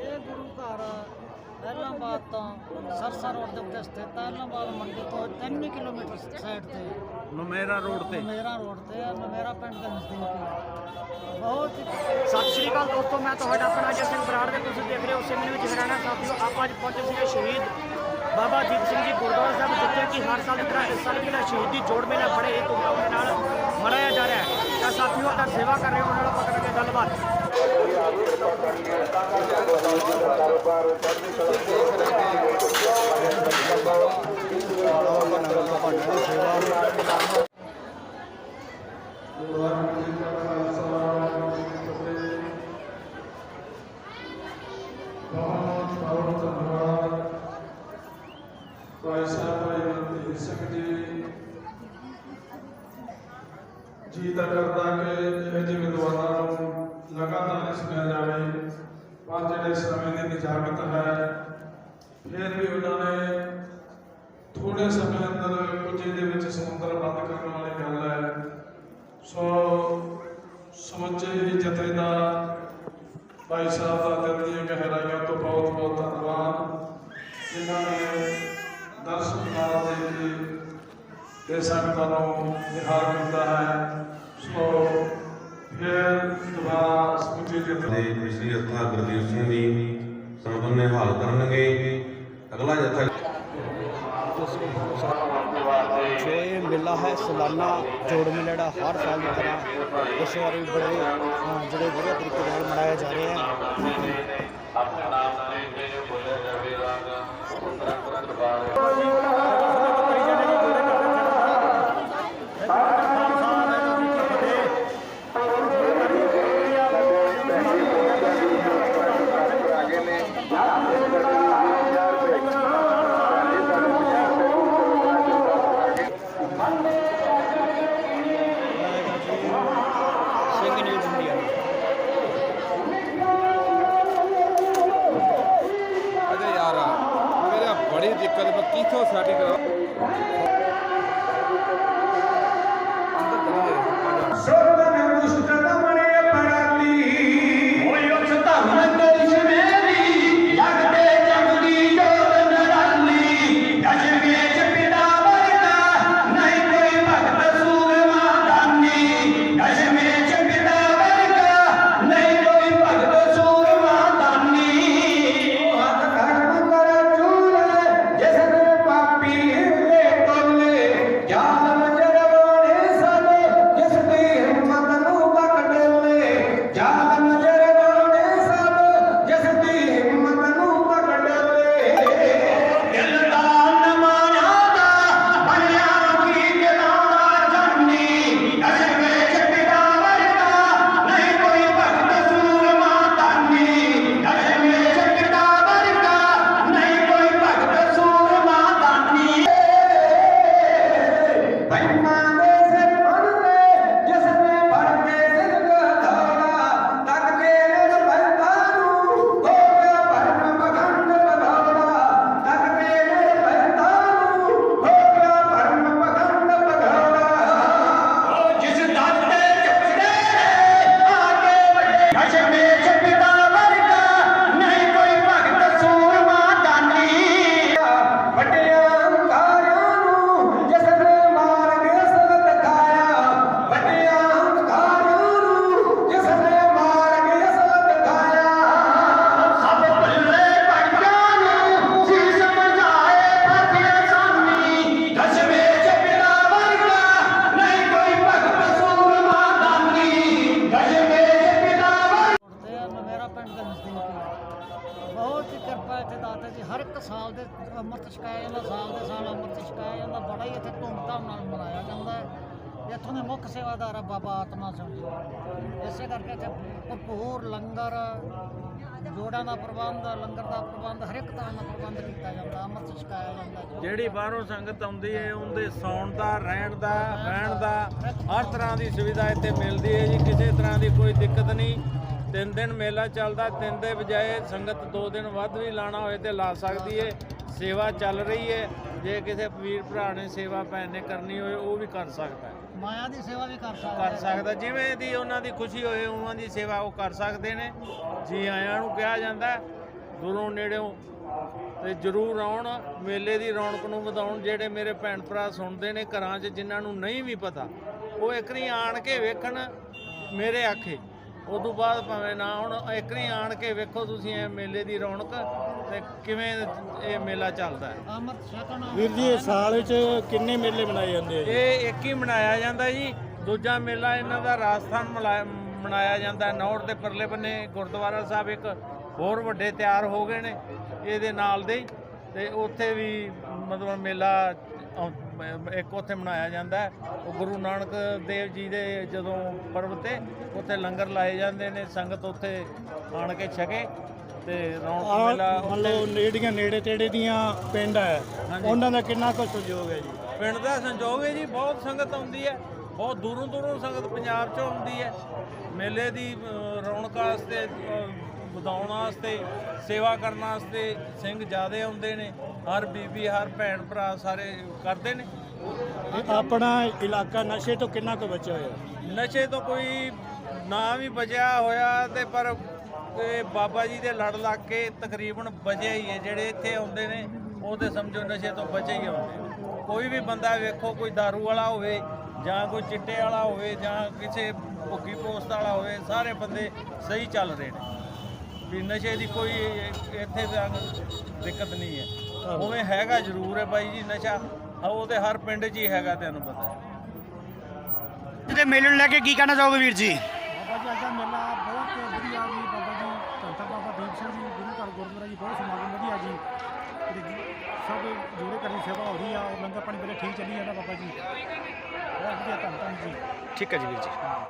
ਇਹ ਗੁਰੂ ਘਰ ਪਹਿਲਾਂਬਾਦ ਤੋਂ ਸਰਸਾ ਰੋਡ ਦੇ ਉੱਤੇ ਸਥਿਤ ਹੈ। ਪਹਿਲਾਂਬਾਦ ਮੰਡੀ ਤੋਂ 3 ਕਿਲੋਮੀਟਰ ਸਾਈਡ ਤੇ। ਨਮੇਰਾ ਰੋਡ ਤੇ। ਮੇਰਾ ਰੋਡ ਤੇ ਹੈ ਮੇਰਾ ਪਿੰਡ ਦੇ ਨਜ਼ਦੀਕ ਹੈ ਬਹੁਤ ਸਤਿ ਸ਼੍ਰੀ ਅਕਾਲ ਦੋਸਤੋ ਮੈਂ ਤੁਹਾਡਾ ਆਪਣਾ ਅਜੇ ਸਿੰਘ ਬਰਾੜ ਦੇ ਤੁਸੀਂ ਦੇਖ ਰਹੇ ਹੋ ਸਿਮਰਨ ਵਿੱਚ ਹਰਿਆਣਾ ਸਾਥੀਓ ਆਪਾਂ ਅੱਜ ਪਹੁੰਚੇ ਸੀਗੇ ਸ਼ਹੀਦ ਬਾਬਾ ਜੀਤ ਸਿੰਘ ਜੀ ਗੁਰਦੁਆਰਾ ਸਾਹਿਬ ਜਿੱਥੇ ਕਿ ਹਰ ਸਾਲ ਦੀ ਤਰ੍ਹਾਂ ਇਸ ਸਾਲ ਵੀ ਸ਼ਹੀਦੀ ਜੋੜ ਮੇਲਾ ਬੜੇ ਧੂਮਧਾਮ ਦੇ ਨਾਲ ਮਨਾਇਆ ਜਾ ਰਿਹਾ ਹੈ। ਤਾਂ ਸਾਥੀਓ ਤਾਂ ਸੇਵਾ ਕਰ ਰਹੇ ਹੋ ਉਹਨਾਂ ਨਾਲ ਆਪਾਂ ਕਰਾਂਗੇ ਗੱਲਬਾਤ ਬਹੁਤ ਬਹੁਤ ਧੰਨਵਾਦ ਭਾਈ ਸਾਹਿਬ ਭਾਈ ਮਨਦੀਪ ਸਿੰਘ ਜੀ ਜੀ ਤਾਂ ਕਰਦਾ ਕਿ ਲਗਾਤਾਰ ਸੁਣਿਆ ਜਾਵੇ ਪਰ ਜਿਹੜੇ ਸਮੇਂ ਦੀ ਨਿਜਾਕਤ ਹੈ, ਫਿਰ ਵੀ ਉਹਨਾਂ ਨੇ ਥੋੜੇ ਸਮੇਂ ਅੰਦਰ ਕੁਝ ਇਹਦੇ ਵਿੱਚ ਸਮੁੰਦਰ ਬੰਦ ਕਰਨ ਵਾਲੀ ਗੱਲ ਹੈ। ਸੋ ਸਮੁੱਚੇ ਹੀ ਜਥੇਦਾਰ ਭਾਈ ਸਾਹਿਬ ਦਾ ਦਿਲ ਦੀਆਂ ਗਹਿਰਾਈਆਂ ਤੋਂ ਬਹੁਤ ਬਹੁਤ ਧੰਨਵਾਦ। ਜਿਨ੍ਹਾਂ ਨੇ ਦਰਸ਼ਨ ਨਾਲ ਦੇ ਕੇ ਤੇ ਸੰਗਤਾਂ ਨੂੰ ਨਿਹਾਰ ਕੀਤਾ ਹੈ। ਸੋ ਦੇ ਮਿਸਰੀ ਅਥਾ ਗੁਰਦੀਪ ਸਿੰਘ ਜੀ ਸੰਬੰਧ ਨੇ ਹਾਲ ਕਰਨਗੇ। ਅਗਲਾ ਜਥਾ ਜੋ। ਇਹ ਮੇਲਾ ਹੈ ਸਾਲਾਨਾ ਜੋੜ ਮੇਲਾ ਜਿਹੜਾ ਹਰ ਸਾਲ ਦੀ ਤਰ੍ਹਾਂ ਇਸ ਵਾਰ ਵੀ ਬੜੇ ਜਿਹੜੇ ਵਧੀਆ ਤਰੀਕੇ ਨਾਲ ਮਨਾਇਆ ਜਾ ਰਿਹਾ ਹੈ। ਦਿੱਕਤ ਮੈਂ ਪਿੰਡ ਦੇ ਨਜ਼ਦੀਕ ਬਹੁਤ ਹੀ ਕਿਰਪਾ ਇੱਥੇ ਦਾਤਾ ਜੀ ਹਰ ਇੱਕ ਸਾਲ ਦੇ ਅੰਮ੍ਰਿਤ ਛਕਾਇਆ ਜਾਂਦਾ ਸਾਲ ਦੇ ਸਾਲ ਅੰਮ੍ਰਿਤ ਛਕਾਇਆ ਜਾਂਦਾ ਬੜਾ ਹੀ ਇੱਥੇ ਧੂਮਧਾਮ ਨਾਲ ਮਨਾਇਆ ਜਾਂਦਾ ਹੈ। ਇੱਥੋਂ ਦੇ ਮੁੱਖ ਸੇਵਾਦਾਰ ਆ ਬਾਬਾ ਆਤਮਾ ਸਿੰਘ ਜੀ। ਇਸੇ ਕਰਕੇ ਇੱਥੇ ਭਰਪੂਰ ਲੰਗਰ ਜੋੜਾਂ ਦਾ ਪ੍ਰਬੰਧ ਲੰਗਰ ਦਾ ਪ੍ਰਬੰਧ ਹਰ ਇੱਕ ਤਰ੍ਹਾਂ ਦਾ ਪ੍ਰਬੰਧ ਕੀਤਾ ਜਾਂਦਾ ਅੰਮ੍ਰਿਤ ਛਕਾਇਆ ਜਾਂਦਾ ਜਿਹੜੀ ਬਾਹਰੋਂ ਸੰਗਤ ਆਉਂਦੀ ਹੈ ਉਹਦੇ ਸੌਣ ਦਾ ਰਹਿਣ ਦਾ ਬਹਿਣ ਦਾ ਹਰ ਤਰ੍ਹਾਂ ਦੀ ਸੁਵਿਧਾ ਇੱਥੇ ਮਿਲਦੀ ਹੈ ਜੀ ਕਿਸੇ ਤਰ੍ਹਾਂ ਦੀ ਕੋਈ ਦਿੱਕਤ ਨਹੀਂ। ਤਿੰਨ ਦਿਨ ਮੇਲਾ ਚੱਲਦਾ ਤਿੰਨ ਦੇ ਬਜਾਏ ਸੰਗਤ ਦੋ ਦਿਨ ਵੱਧ ਵੀ ਲਾਣਾ ਹੋਏ ਤੇ ਲਾ ਸਕਦੀ ਹੈ ਸੇਵਾ ਚੱਲ ਰਹੀ ਹੈ ਜੇ ਕਿਸੇ ਵੀਰ ਭਰਾ ਨੇ ਸੇਵਾ ਭੈਣ ਨੇ ਕਰਨੀ ਹੋਏ ਉਹ ਵੀ ਕਰ ਸਕਦਾ ਹੈ। ਮਾਇਆ ਦੀ ਸੇਵਾ ਵੀ ਕਰ ਸਕਦਾ ਕਰ ਸਕਦਾ ਜਿਵੇਂ ਦੀ ਉਹਨਾਂ ਦੀ ਖੁਸ਼ੀ ਹੋਏ ਉਹਨਾਂ ਦੀ ਸੇਵਾ ਉਹ ਕਰ ਸਕਦੇ ਨੇ। ਜੀ ਆਇਆਂ ਨੂੰ ਕਿਹਾ ਜਾਂਦਾ ਦੂਰੋਂ ਨੇੜਿਓਂ ਤੇ ਜਰੂਰ ਆਉਣ ਮੇਲੇ ਦੀ ਰੌਣਕ ਨੂੰ ਵਧਾਉਣ ਜਿਹੜੇ ਮੇਰੇ ਭੈਣ ਭਰਾ ਸੁਣਦੇ ਨੇ ਘਰਾਂ 'ਚ ਜਿਨ੍ਹਾਂ ਨੂੰ ਨਹੀਂ ਵੀ ਪਤਾ ਉਹ ਇੱਕਰੀ ਆਣ ਕੇ ਵੇਖਣ ਮੇਰੇ ਆਖੇ। ਉਦੋਂ ਬਾਅਦ ਭਾਵੇਂ ਨਾ ਹੁਣ ਇੱਕਰੀ ਆਣ ਕੇ ਵੇਖੋ ਤੁਸੀਂ ਇਹ ਮੇਲੇ ਦੀ ਰੌਣਕ ਤੇ ਕਿਵੇਂ ਇਹ ਮੇਲਾ ਚੱਲਦਾ ਹੈ। ਵੀਰ ਜੀ ਇਸ ਸਾਲ ਵਿੱਚ ਕਿੰਨੇ ਮੇਲੇ ਮਨਾਏ ਜਾਂਦੇ ਆ ਇਹ ਇੱਕ ਹੀ ਮਨਾਇਆ ਜਾਂਦਾ ਜੀ। ਦੂਜਾ ਮੇਲਾ ਇਹਨਾਂ ਦਾ ਰਾਜਸਥਾਨ ਮਨਾਇਆ ਜਾਂਦਾ ਨੌਰ ਦੇ ਪਰਲੇ ਬੰਨੇ ਗੁਰਦੁਆਰਾ ਸਾਹਿਬ ਇੱਕ ਹੋਰ ਵੱਡੇ ਤਿਆਰ ਹੋ ਗਏ ਨੇ ਇਹਦੇ ਨਾਲ ਦੇ। ਤੇ ਉੱਥੇ ਵੀ ਮਤਲਬ ਮੇਲਾ ਇੱਕ ਉੱਥੇ ਮਨਾਇਆ ਜਾਂਦਾ। ਉਹ ਗੁਰੂ ਨਾਨਕ ਦੇਵ ਜੀ ਦੇ ਜਦੋਂ ਪਰਬ ਤੇ ਉੱਥੇ ਲੰਗਰ ਲਾਏ ਜਾਂਦੇ ਨੇ ਸੰਗਤ ਉੱਥੇ ਆਣ ਕੇ ਛਕੇ ਤੇ ਰੌਣਕ ਮੇਲਾ ਨੇੜੀਆਂ ਨੇੜੇ ਤੇੜੇ ਦੀਆਂ ਪਿੰਡ ਹੈ। ਉਹਨਾਂ ਦਾ ਕਿੰਨਾ ਕੁ ਸਹਿਯੋਗ ਹੈ ਜੀ ਪਿੰਡ ਦਾ ਸੰਜੋਗ ਹੈ ਜੀ ਬਹੁਤ ਸੰਗਤ ਆਉਂਦੀ ਹੈ ਬਹੁਤ ਦੂਰੋਂ ਦੂਰੋਂ ਸੰਗਤ ਪੰਜਾਬ 'ਚੋਂ ਆਉਂਦੀ ਹੈ ਮੇਲੇ ਦੀ ਰੌਣਕ ਵਾਸਤੇ ਵਧਾਉਣ ਵਾਸਤੇ ਸੇਵਾ ਕਰਨ ਵਾਸਤੇ ਸਿੰਘ ਜਿਆਦੇ ਆਉਂਦੇ ਨੇ ਹਰ ਬੀਬੀ ਹਰ ਭੈਣ ਭਰਾ ਸਾਰੇ ਕਰਦੇ ਨੇ। ਤੇ ਆਪਣਾ ਇਲਾਕਾ ਨਸ਼ੇ ਤੋਂ ਕਿੰਨਾ ਕੁ ਬਚਿਆ ਹੋਇਆ? ਨਸ਼ੇ ਤੋਂ ਕੋਈ ਨਾ ਵੀ ਬਚਿਆ ਹੋਇਆ ਤੇ ਪਰ ਇਹ ਬਾਬਾ ਜੀ ਦੇ ਲੜ ਲੱਗ ਕੇ ਤਕਰੀਬਨ ਬਚਿਆ ਹੀ ਹੈ ਜਿਹੜੇ ਇੱਥੇ ਆਉਂਦੇ ਨੇ ਉਹ ਤੇ ਸਮਝੋ ਨਸ਼ੇ ਤੋਂ ਬਚੇ ਹੀ ਆਉਂਦੇ ਕੋਈ ਵੀ ਬੰਦਾ ਵੇਖੋ ਕੋਈ दारू ਵਾਲਾ ਹੋਵੇ ਜਾਂ ਕੋਈ ਚਿੱਟੇ ਵਾਲਾ ਹੋਵੇ ਜਾਂ ਕਿਸੇ ਭੁੱਗੀ ਪੋਸਟ ਵਾਲਾ ਹੋਵੇ ਸਾਰੇ ਬੰਦੇ ਸਹੀ ਚੱਲ ਰਹੇ ਨੇ। ਵੀ ਨਸ਼ੇ ਦੀ ਕੋਈ ਇੱਥੇ ਤਾਂ ਦਿੱਕਤ ਨਹੀਂ ਹੈ। ਉਵੇਂ ਹੈਗਾ ਜ਼ਰੂਰ ਹੈ ਬਾਈ ਜੀ ਨਸ਼ਾ। ਉਹ ਤੇ ਹਰ ਪਿੰਡ 'ਚ ਹੀ ਹੈਗਾ ਤੈਨੂੰ ਪਤਾ ਹੈ। ਤੇ ਮੇਲੇ ਨੂੰ ਲੈ ਕੇ ਕੀ ਕਹਿਣਾ ਚਾਹੋਗੇ ਵੀਰ ਜੀ? ਬਾਬਾ ਜੀ ਅੱਜ ਦਾ ਮੇਲਾ ਬਹੁਤ ਵਧੀਆ ਜੀ। ਬਾਬਾ ਜੀ ਧੰਤਾ ਬਾਬਾ ਦੀਪ ਸਿੰਘ ਜੀ ਗੁਰੂ ਘਰ ਗੁਰਦੁਆਰਾ ਜੀ ਬਹੁਤ ਸਮਾਗਮ ਵਧੀਆ ਜੀ। ਸਭ ਜੋੜੇ ਕਰਨੀ ਸੇਵਾ ਹੋ ਰਹੀ ਆ। ਲੰਗਰ ਪਾਣੀ ਬੜੇ ਠੀਕ ਚੱਲੀ ਜਾਂਦਾ ਬਾਬਾ ਜੀ। ਬਹੁਤ ਵਧੀਆ ਧੰਨ ਧੰਨ ਜੀ। ਠੀਕ ਹੈ ਜੀ ਵੀਰ ਜੀ।